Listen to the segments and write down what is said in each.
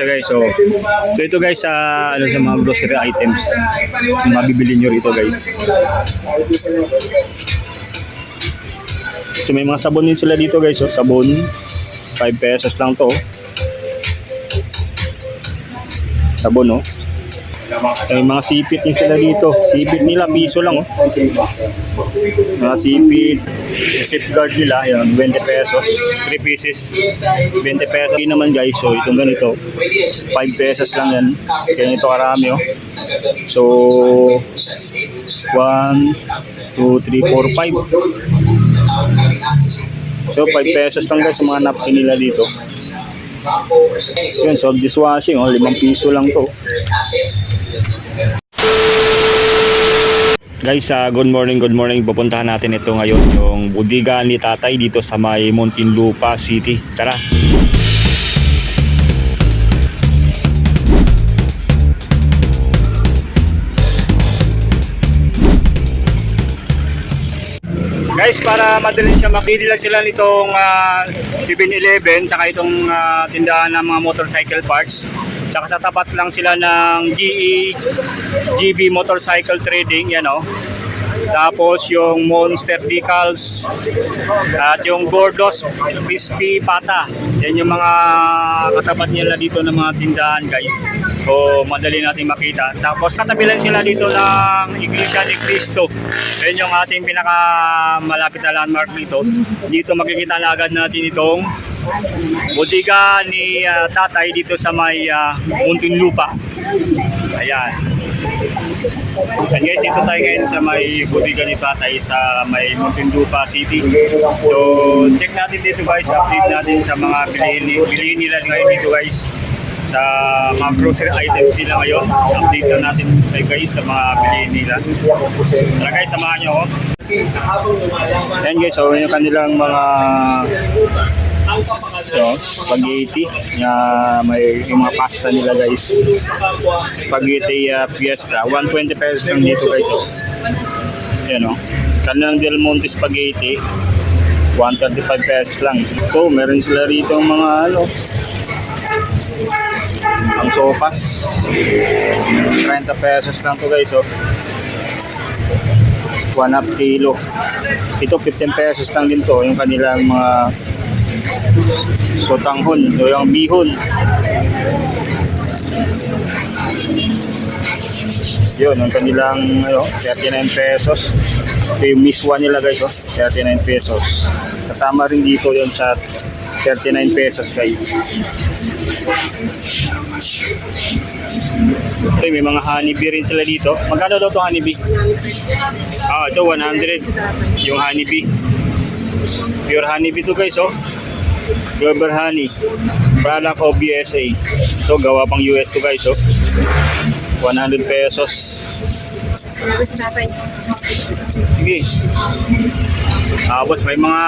So guys, so, so ito guys sa ano sa mga grocery items mabibili nyo rito guys. So may mga sabon din sila dito guys, so sabon 5 pesos lang to. Sabon oh. May mga sipit din sila dito. Sipit nila piso lang oh. Mga sipit, safeguard nila, yun, 20 pesos, 3 pieces, 20 pesos. Hindi naman guys, so itong ganito, 5 pesos lang yan. Kaya ito karami oh. So, 1, 2, 3, 4, 5. So, 5 pesos lang guys mga napkin nila dito. Yun, so dishwashing, oh, 5 piso lang to. Guys, ah, good morning, good morning. Pupuntahan natin ito ngayon, yung budiga ni tatay dito sa may Muntinlupa City. Tara! Guys, para madali siya makili lang sila nitong ah, 7-Eleven tsaka itong ah, tindahan ng mga motorcycle parts. Tsaka sa tapat lang sila ng GE GB Motorcycle Trading, yan o. Tapos yung Monster Decals at yung Gordos Crispy Pata. Yan yung mga katapat nila dito ng mga tindahan guys. O madali natin makita. Tapos katabi lang sila dito ng Iglesia ni Cristo. Yan yung ating pinaka malapit na landmark dito. Dito makikita na agad natin itong bodega ni ah, tatay dito sa may uh, Muntinlupa. Ayan. And guys, dito tayo ngayon sa may bodega ni tatay sa may Muntinlupa City. So, check natin dito guys, update natin sa mga bilihin, bilihin nila ngayon dito guys sa mga grocery items nila ngayon. Update na natin tayo guys sa mga bilihin nila. Tara guys, samahan nyo ako. Ayan guys, so yung kanilang mga So, spaghetti na may mga pasta nila guys. Spaghetti uh, Fiesta. 120 pesos lang dito guys. Oh. Yan oh. Kanilang Del Monte spaghetti. 135 pesos lang. So, meron sila rito mga ano. Ang sopas. 30 pesos lang to guys oh. 1 half kilo. Ito 15 pesos lang din to yung kanilang mga sotanghon o yung bihon. Yun, yung kanilang ano, 39 pesos. Ito yung miswa nila guys, oh, 39 pesos. Kasama rin dito yun sa 39 pesos guys. Ito, may mga honeybee rin sila dito. Magkano daw itong honeybee? Ah, ito 100. Yung honeybee. Pure honeybee to guys, oh. Glover honey. Product of USA. So, gawa pang US to guys, oh. 100 pesos. Sige. Tapos may mga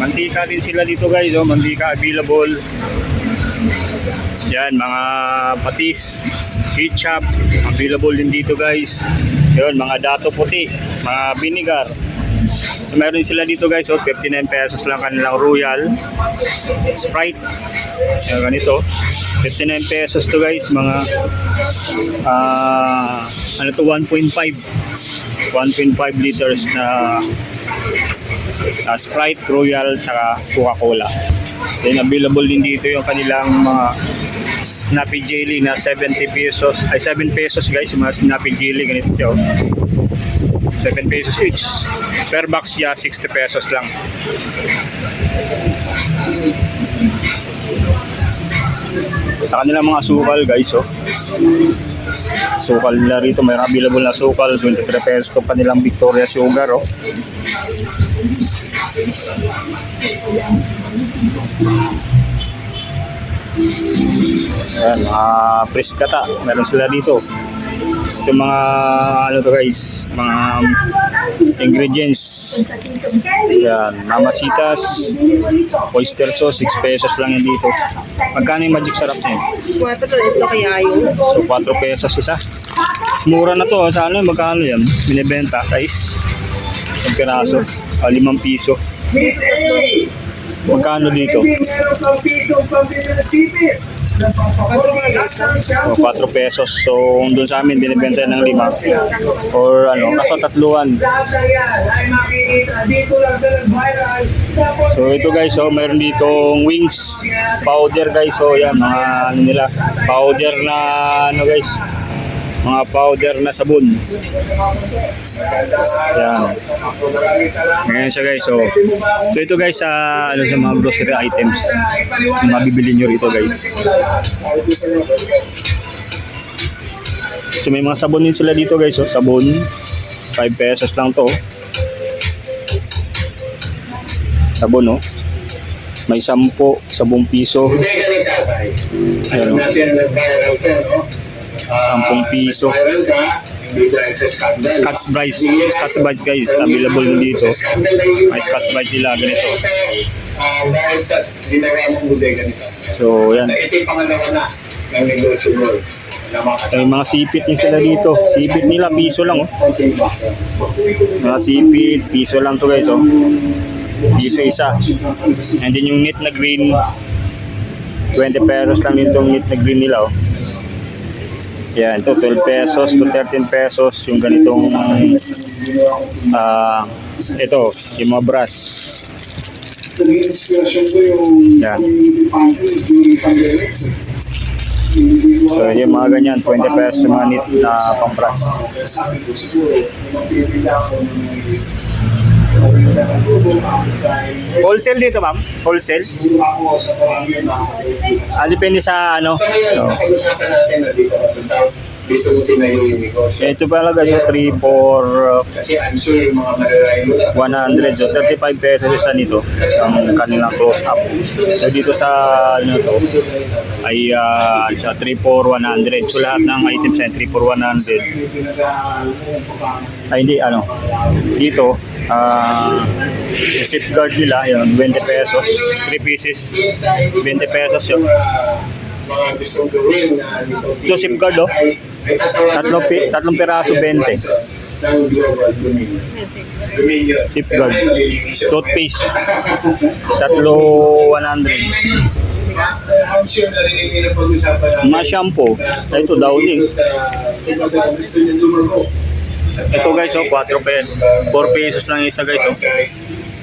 mantika din sila dito guys, oh. Mantika available. Yan, mga patis, ketchup, available din dito guys. Yun, mga dato puti, mga vinegar. Meron sila dito guys, oh, 59 pesos lang kanilang Royal. Sprite. Yan, ganito. 59 pesos to guys, mga ah ano to 1.5 1.5 liters na na Sprite, Royal, tsaka Coca-Cola. Then available din dito yung kanilang mga Snappy Jelly na 70 pesos, ay 7 pesos guys, yung mga Snappy Jelly, ganito siya. oh. 7 pesos each. Per box ya 60 pesos lang. Sa kanilang mga sukal guys, oh. Sukal nila rito, may available na sukal, 23 pesos to pa nilang Victoria Sugar, oh. Ayan, mga preskata, meron sila dito. Ito mga, ano to guys, mga ingredients. Ayan, mamachitas, oyster sauce, 6 pesos lang yan dito. Magkano yung magic sarap niya? Kuwata to, ito kaya yun. So, 4 pesos isa. Mura na to. Sa ano, magkano yan? Binibenta, size. Isang piraso. Ah, 5 piso. Magkano dito? Hindi meron pang piso pambili ng sipit. O, 4 pesos. So, doon sa amin, binibenta ng 5. Or ano, kaso tatluan. So, ito guys, oh, meron ditong wings. Powder guys. So, yan, mga ano nila. Powder na, ano guys. Mga powder na sabon. Yan. Ngayon siya guys. So, so ito guys, sa ano sa mga grocery items. Mabibili nyo rito guys. So may mga sabon din sila dito guys, oh. sabon. 5 pesos lang to. Sabon oh. May 10, 10 piso. Ayan, Alam oh. no? Ah, 10 piso. Scotch Brite, Scotch Brite guys, available dito. May Scotch Brite sila ganito. Ah, dahil sa bodega ni Tatay. So yan. Ito yung pangalawa na ng negosyo mo. May mga sipit din sila dito. Sipit nila, piso lang oh. Mga sipit, piso lang to guys oh. Piso isa. And then yung net na green, 20 pesos lang din itong net na green nila oh. Yan, ito 12 pesos to 13 pesos yung ganitong ah ito, yung mga brass. Naging inspiration ko yung Yan. community pantry during. So yung mga ganyan, 20 pesos mga na pang brass. Sabi ko siguro, kung magpipili ako ng Wholesale dito ma'am? Wholesale? Ah, depende sa ano. So So, napag-usapan natin na dito sa South, dito mo tinayo yung negosyo. ito pala guys, so 3, 4, Kasi I'm sure yung mga malalayo na 100 so 35 pesos isa nito ang kanilang close up so dito sa ano to ay uh, sa 3 for 100 so lahat ng items ay 3 for 100 ay hindi ano dito ah yung safeguard nila yun 20 pesos 3 pieces 20 pesos yun Ito, safeguard, oh. Tatlong pi- tatlong piraso, 20. ng global dominion. Dominion. Safeguard. Toothpaste tatlo 100 I'm sure narinig nila mga shampoo ito downing. Ito guys, oh, 4 pesos. 4 pesos lang isa guys, oh.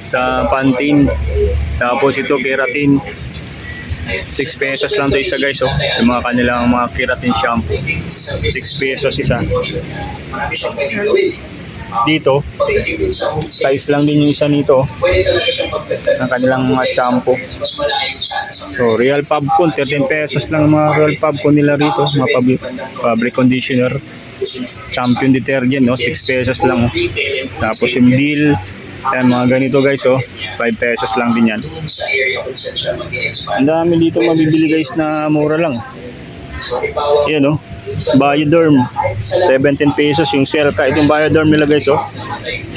Sa Pantene. Tapos ito, keratin. 6 pesos lang to isa guys, oh. Yung mga kanilang mga keratin shampoo. 6 pesos isa. Dito, size lang din yung isa nito, oh. Ang kanilang mga shampoo. So, Real Pubcon, 13 pesos lang ang mga Real Pubcon nila rito. Mga public, fabric conditioner. Champion detergent, no? 6 pesos lang, oh. Tapos yung deal, yan, mga ganito guys, oh. 5 pesos lang din yan. Ang dami dito mabibili guys na mura lang. Yan, oh. Bioderm, 17 pesos yung Selka. Itong Bioderm nila guys, oh.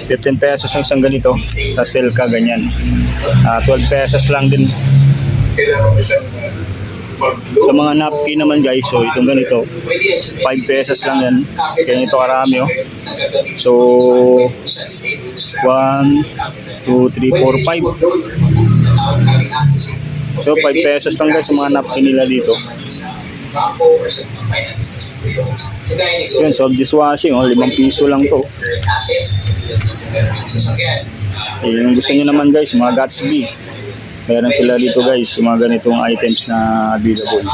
15 pesos yung isang ganito. Sa Selka, ganyan. Ah, 12 pesos lang din. Sa mga napkin naman guys, so itong ganito, 5 pesos lang yan. Ganito karami, oh. So, 1, 2, 3, 4, 5. So, 5 pesos lang guys sa mga napkin nila dito. Yun, so dishwashing, oh, 5 piso lang to. Eh, yung gusto nyo naman guys, mga Gatsby. Meron sila dito guys, mga ganitong items na available.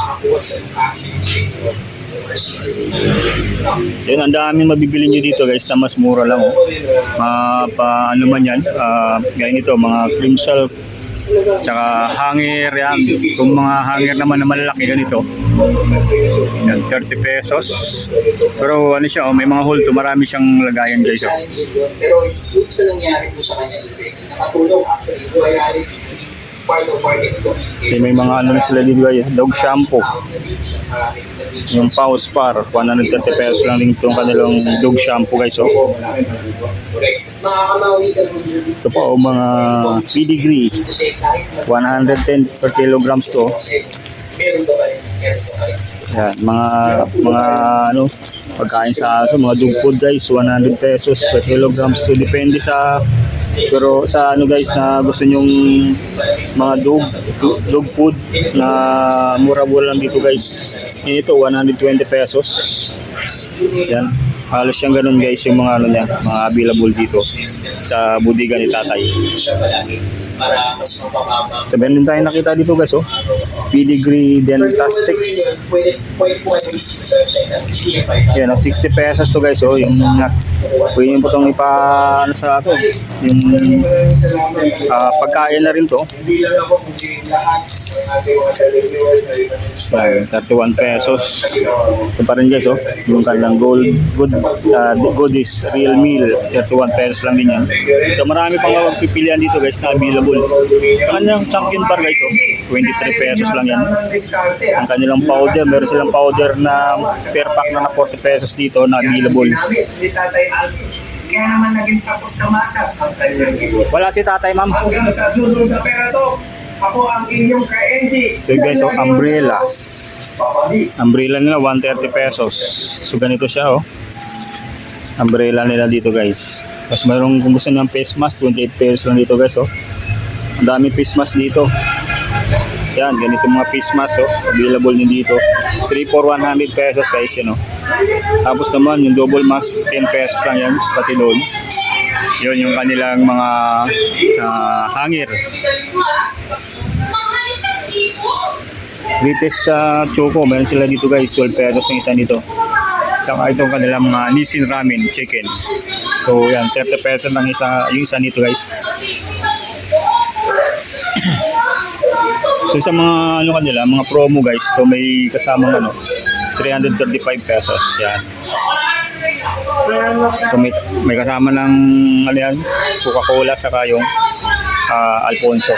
Yun, ang daming mabibili nyo dito guys na mas mura lang. Oh. Ano man yan, ah, gaya nito, mga cream silk, tsaka hanger yan. Kung mga hanger naman na malalaki ganito, yan, 30 pesos. Pero ano siya, oh, may mga hole to, marami siyang lagayan guys. Oh. Pero yung sa nangyari po sa kanya, nakatulong actually, buhay-hari part of part ito. Kasi may mga ano na sila dito guys, dog shampoo. Yung Paus Par, 130 pesos lang din itong kanilang dog shampoo guys. Oh. Ito po, oh, mga pedigree. Kasi kahit na 110 per kilograms to. pa pa rin. Yan, mga mga ano, pagkain sa aso, mga dog food guys, 100 pesos per kilograms. So depende sa Pero sa ano guys na gusto nyong mga dog, dog food na mura-mura lang dito guys. Ito, 120 pesos. Yan. Halos siyang ganun guys yung mga ano niya, mga available dito sa budiga ni tatay. Meron din tayo nakita dito guys, oh. Pedigree Dentastics. Yan, oh, 60 pesos to guys, oh. Yung, uh, pwede nyo po itong ipa, ano sa ato, yung ah, pagkain na rin to. Hindi lang ako kundi lahat ng ating mga televiewers na rin Yan, 31 pesos. Ito pa rin guys, oh. Yung kanilang gold, good, uh, goodies, real meal, 31 pesos lang din yan. So marami pang pipilian dito guys na available. Ang kanilang champion bar guys, oh. 23 pesos lang yan. Ang kanilang powder, meron silang powder na per pack na na 40 pesos dito na available. Kaya naman naging tapos sa masa kanyang. Wala si tatay ma'am. Hanggang sa susunod na pera to, ako ang inyong ka-NG. So guys, oh, umbrella. Umbrella nila 130 pesos. So ganito siya oh. Umbrella nila dito guys. Tapos mayroong kung gusto niyo ng face mask, 28 pesos lang dito guys oh. Ang dami face mask dito. Yan, ganito mga face mask oh. Available nyo dito. 3 for 100 pesos guys yan oh. Tapos naman yung double mask, 10 pesos lang yan. Pati doon. Yun yung kanilang mga ah, hanger. Latest sa Choco, meron sila dito guys, 12 pesos yung isa nito. Tsaka itong kanilang mga Nissin Ramen chicken. So yan, 30 pesos lang isa, yung isa nito guys. so sa mga ano kanila, mga promo guys, to may kasamang ano, 335 pesos. Yan. So may, may kasama ng ano yan, Coca-Cola saka yung ah, Alfonso.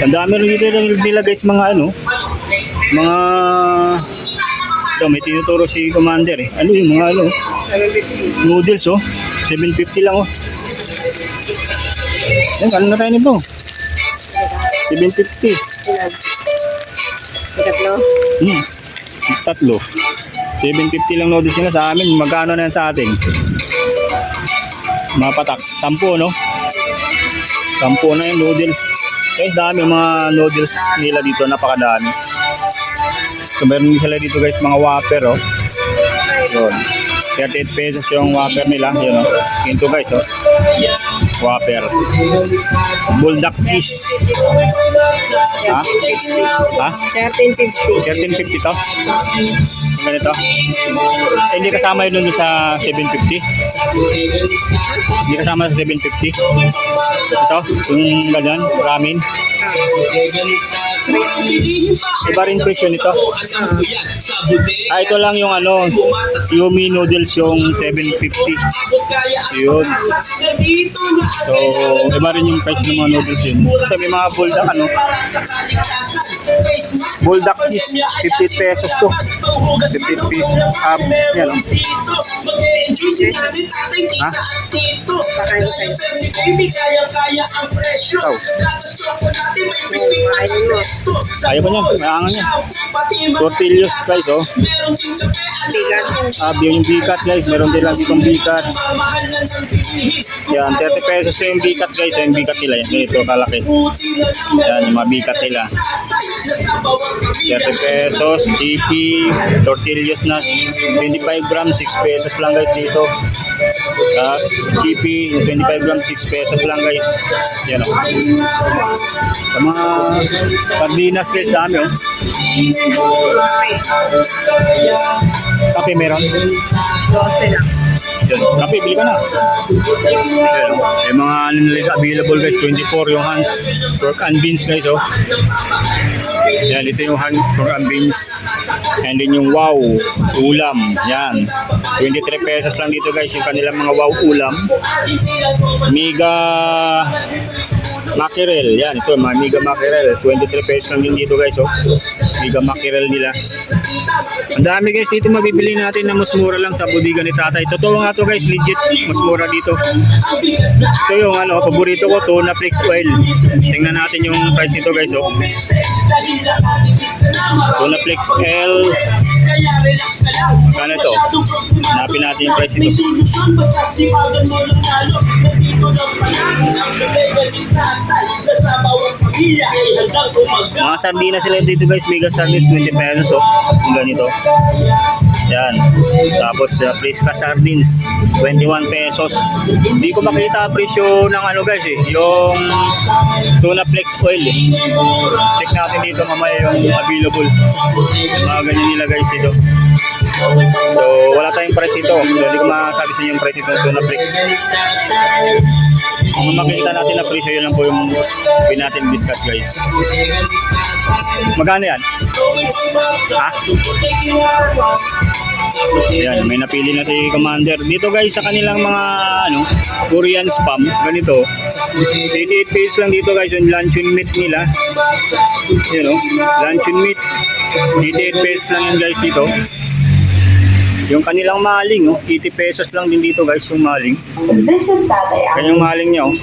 Ang dami rin dito nila guys mga ano, mga ito, may tinuturo si Commander eh. Ano yung mga ano? Noodles oh. 750 lang oh. Yan, ano na tayo nito? 750. Ilan? Tatlo? Hmm. Tatlo. 750 lang noodles nila sa amin. Magkano na yan sa atin? Mga patak. Sampo, no? Sampo na yung noodles. Guys, dami yung mga noodles nila dito. Napakadami. So, meron din sila dito guys, mga whopper, oh. Yun. 38 pesos yung whopper nila. Yun, oh. Yun to guys, oh. Whopper. Bulldog cheese. Ha? Ha? 1350. 1350 to? Ganito? Eh, hindi kasama yun dun sa 750? Hindi kasama sa 750? Ito? Yung ganyan? Ramen? Iba rin presyo nito. Ah, ito lang yung ano, Yumi noodles yung 750. Yun. So, iba rin yung price ng mga noodles yun. Ito may mga bulldog ano, bulldog cheese, 50 pesos to. 50 pesos. Um, yan. oh. Ha? Pakain ko sa'yo. Ikaw. Oo, ayun mo. Ayaw pa niya, maangan niya. Tortillos guys, oh. Ah, yung bikat guys, meron din lang ditong bikat. Yan, 30 pesos yung bikat guys, yung bikat nila. Yan, ganito kalaki. Yan, yung mga nila. 30 pesos, GP, tortillas na 25 grams, 6 pesos lang guys dito. Tapos GP, 25 grams, 6 pesos lang guys. Yan o. Sa mga sardinas guys, dami oh. Kape meron? 12 lang. Kape, bili ka na. Yan. Yung mga nila available guys, 24 yung hands pork and beans guys oh. Yan, ito yung hands pork and beans. And then yung wow, ulam. Yan. 23 pesos lang dito guys yung kanilang mga wow ulam. Miga mackerel. Yan, ito mga miga mackerel. 23 pesos lang din dito guys oh. Miga mackerel nila. Ang dami guys dito mabibili natin na mas mura lang sa bodega ni tatay. Totoo nga to guys, legit. Mas mura dito. Ito yung ano, paborito ko, tuna flakes oil. Tingnan natin yung price nito guys. Oh. Tuna flakes oil, Kano ito? Hanapin natin yung price nito. Mga sardina sila dito guys, mega sardines 20 pesos oh. Ganito. Yan. Tapos uh, Frisca sardines 21 pesos. Hindi ko makita presyo ng ano guys eh, yung tuna flex oil eh. Check natin dito mamaya yung available. Mga ganyan nila guys dito. So wala tayong price ito. So hindi ko masabi sa inyo yung price ito tuna flex. Kung makikita natin na presyo yun lang po yung pwede natin discuss guys. Magkano yan? Ha? Ayan, may napili na si Commander. Dito guys sa kanilang mga ano, Korean spam, ganito. 88 pesos lang dito guys yung luncheon meat nila. Yun o, luncheon meat. 88 pesos lang yun guys dito. Yung kanilang maling, oh, 80 pesos lang din dito guys yung maling. This is Tatay Al. Kanyang maling niya, oh.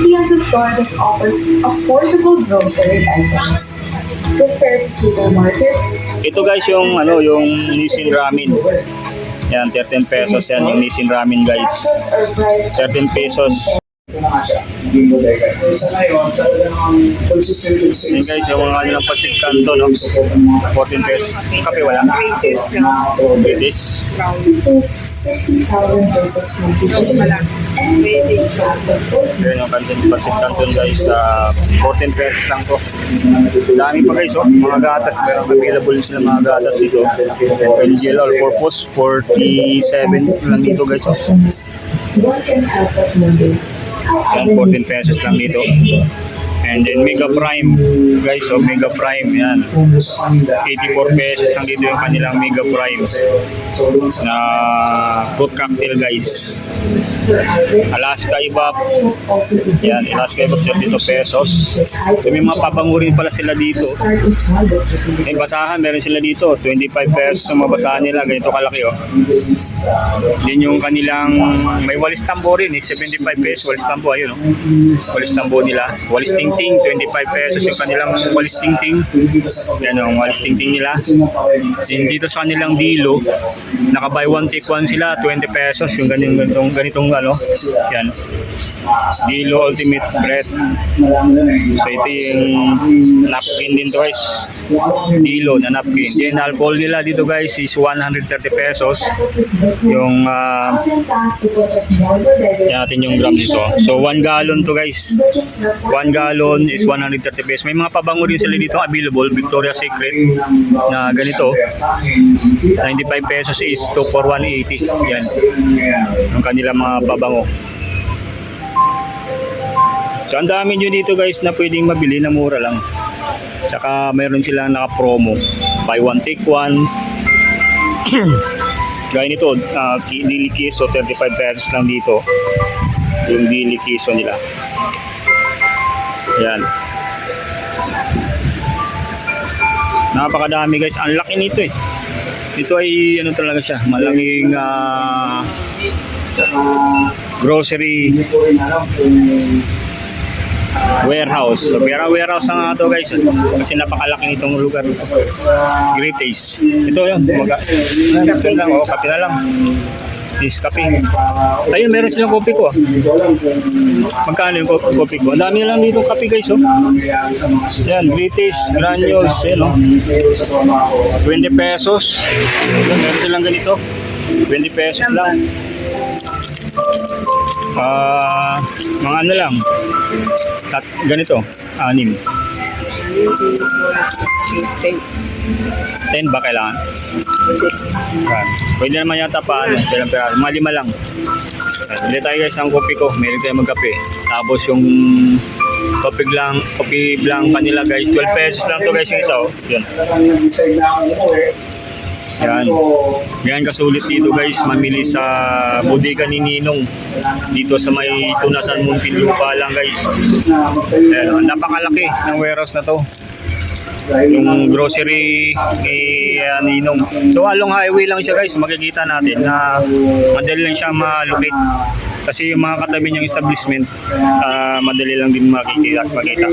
He has a store that offers affordable grocery items. Compared to supermarkets, Ito guys yung ano, yung Nissin Ramen. Yan, 13 pesos yan yung Nissin Ramen guys. rations are priced 13 pesos. Na hindi mo dahil. Sa ngayon, talagang consistent yung sales. Yun guys, yung mga ano ng Pasit Canto, no? 14 pesos. Kape wala? British lang. British. Brown. is 60,000 pesos is not the full Yun yung kantin Pasit Canton guys. sa 14 pesos lang to. Dami pa guys, oh. Mga gatas. Meron available sila mga gatas dito. LGL all purpose. 47 lang dito guys, oh. What can help that Monday? Yan, 14 pesos lang dito. And then Mega Prime, guys, so Mega Prime, yan. 84 pesos lang dito yung kanilang Mega Prime na fruit cocktail, guys. Alaska Ibap, yan, Alaska Ibap, 32 pesos. So, may mga pabango rin pala sila dito. May basahan, meron sila dito, 25 pesos ang mabasahan nila, ganito kalaki, oh. Din yung kanilang, may walis tambo rin, eh, 75 pesos, walis tambo, ayun, oh. Walis tambo nila, walis tingting, 25 pesos yung kanilang walis tingting. Yan yung walis tingting nila. Then dito sa kanilang dilo, naka buy one take one sila, 20 pesos yung ganitong ganitong, ganitong ano. Yan. Dilo Ultimate Bread. So ito yung napkin din to guys. Dilo na napkin. Then alcohol nila dito guys is 130 pesos. Yung uh, yan natin yung gram dito. So 1 gallon to guys. 1 gallon is 130 pesos. May mga pabango rin sila dito available. Victoria's Secret na ganito. 95 pesos is 2 for 180. Yan. Ang kanilang mga pabango. So ang dami nyo dito guys na pwedeng mabili na mura lang. Tsaka mayroon silang naka-promo. Buy one take one. Gaya nito, uh, dili kiso 35 pesos lang dito. Yung dili kiso nila. Yan. Napakadami guys. Ang laki nito eh. Ito ay ano talaga siya, malaking ah, grocery warehouse. So, pero warehouse na nga ito guys. Kasi napakalaki nitong lugar. Great taste. Ito yun. Maga. Ito lang. Oh, kape na lang. Kape. Ayun, meron silang kopi ko. ah. Magkano yung ko- kopi ko? Ang dami lang dito kape guys. Oh. Yan, British granules. Yan, oh. Pero sa trabaho, 20 pesos. Yan, meron silang ganito. 20 pesos lang. Ah, mga ano lang. Tat, ganito, anim. 10 ba kailangan? Yan. Pwede naman yata pa ano, ilang peraso. Mga lima lang. Yan. Bili tayo guys ng kopi ko. Meron tayo magkape. Tapos yung kopi lang, kopi blanca nila guys. 12 pesos lang to guys yung isa. Oh. Yan. So, Yan kasulit dito guys, mamili sa bodega ni Ninong. Dito sa may Tunasan Muntinlupa lang guys. Ayan, napakalaki ng warehouse na to. Yung grocery ni uh, Ninong. So along highway lang siya guys, makikita natin na madali lang siya malocate. Kasi yung mga katabi niyang establishment, ah, madali lang din makikita at makita.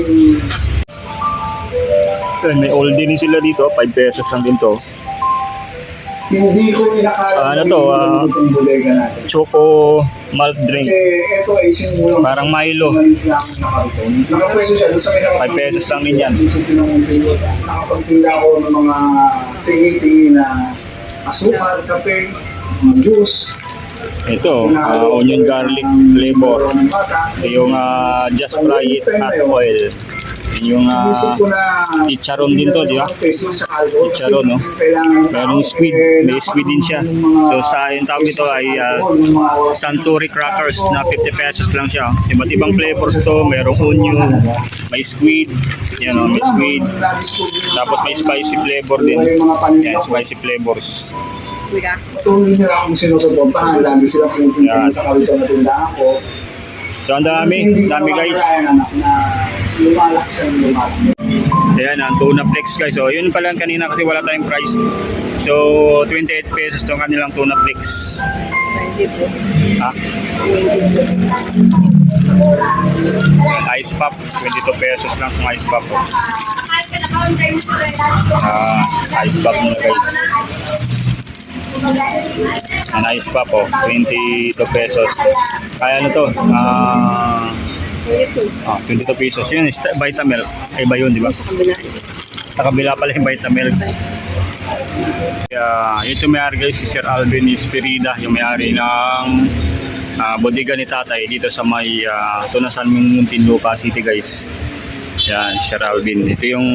Ayan, may oldie din sila dito, 5 pesos lang din to. Hindi ko Ano to, ah, itong bodega natin. Choco malt drink. Parang Milo. maliit lang na karton. Nakapwesto siya doon sa may 5 pesos lang din yan. Isip ko ng nakapagtinda ako ng mga tingi-tingi na asukal, kape, juice. Ito, ah, onion garlic flavor. Yung ah, just fry it at oil. Yun yung ah, na chicharon din to, di ba? Chicharon, no? Merong squid, may squid din siya. So sa yung tawag nito ay ah, Santuri crackers na 50 pesos lang siya. Iba't ibang flavors to, merong onion, may squid, yan o, may squid. Tapos may spicy flavor din. Yan, spicy flavors. Patuloy nila akong sinusuportahan. Lagi sila pupunta Yan. sa kawito na tindahan ko. So ang dami, dami guys. Lumalak siya ng lumalak. Ayan, ang tuna flex guys. So yun pala kanina kasi wala tayong price. So 28 pesos tong kanilang tuna flex. 20 po. Ha? 20 Ice pop, 22 pesos lang kung ice pop. Oh. Ah, ice pop muna guys. Ang ice pop oh, 22 pesos. Ay ano to? Ah, 22. ah, 22 pesos. Yun, is Vitamilk. Ay iba yun, di ba? Sa kabila. Sa kabila pala yung Vitamilk. Kaya ito may-ari guys si Sir Alvin Espirida, yung may-ari ng ah, bodega ni tatay dito sa may uh, Tunasan Muntinlupa City guys. Yan, Sir Alvin. Ito yung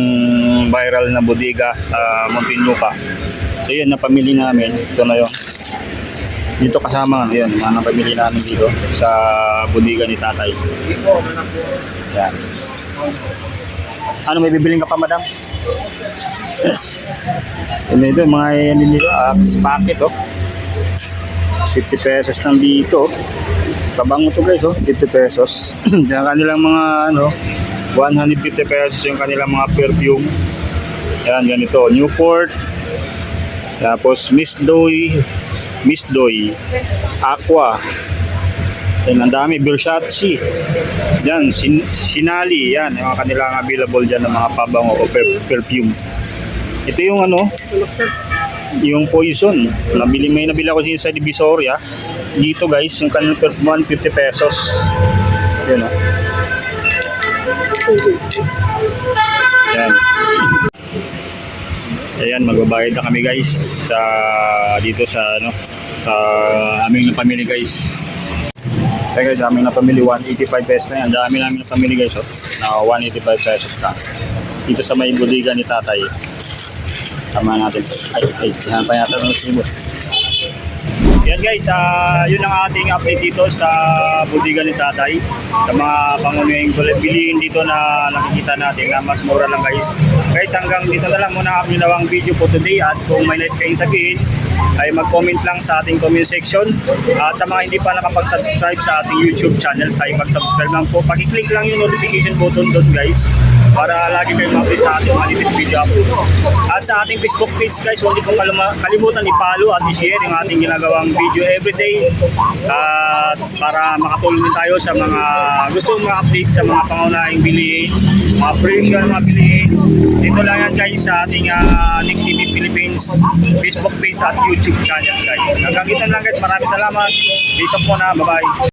viral na bodega sa Muntinlupa. So yun, napamili namin. Ito na yun. Dito kasama, yun, mga napamili namin dito sa bodega ni tatay. Yan. Ano, may bibiling ka pa, madam? Ano ito, mga yan dito, Axe packet, oh. 50 pesos lang dito. Kabango to guys, oh. 50 pesos. Diyan kanilang mga, ano, 150 pesos yung kanilang mga perfume. Yan, ganito. Newport. Tapos, Miss Doy. Miss Doy. Aqua. Yan, ang dami. Versace. Yan, sin Sinali. Yan, yung mga kanilang available dyan ng mga pabango o per- perfume. Ito yung ano, yung poison. Nabili may nabili ako sa Divisoria. Dito guys, yung kanilang per 150 pesos. Yun oh. Yan. Ayan, magbabayad na kami guys sa dito sa ano sa aming pamilya guys. Kaya guys, aming napamili 185 pesos na yan. Dami namin napamili guys, oh. Na 185 pesos na. Dito sa may bodega ni tatay. Tama natin. Ay, ay, yan pa yata ng sibo. Yan guys, ah, yun ang ating update dito sa bodega ni tatay. Sa mga pangunahing bilihin dito na nakikita natin na mas mura lang guys. Guys, hanggang dito na lang muna ang ginawang video po today at kung may nais kayong sabihin, ay mag-comment lang sa ating comment section. At sa mga hindi pa nakapag-subscribe sa ating YouTube channel, sa mag-subscribe lang po. Pag-click lang yung notification button doon guys para lagi kayong ma-update sa ating latest video upload. At sa ating Facebook page guys, huwag niyo pong kalimutan i-follow at i-share yung ating ginagawang video everyday at para makatulong din tayo sa mga gusto mga update sa mga pangunahing bilihin, mga presyo ng mga bilihin. Dito lang yan guys sa ating uh, Nick TV Philippines Facebook page at YouTube channel guys. Hanggang dito lang guys, maraming salamat. Peace up muna, bye-bye.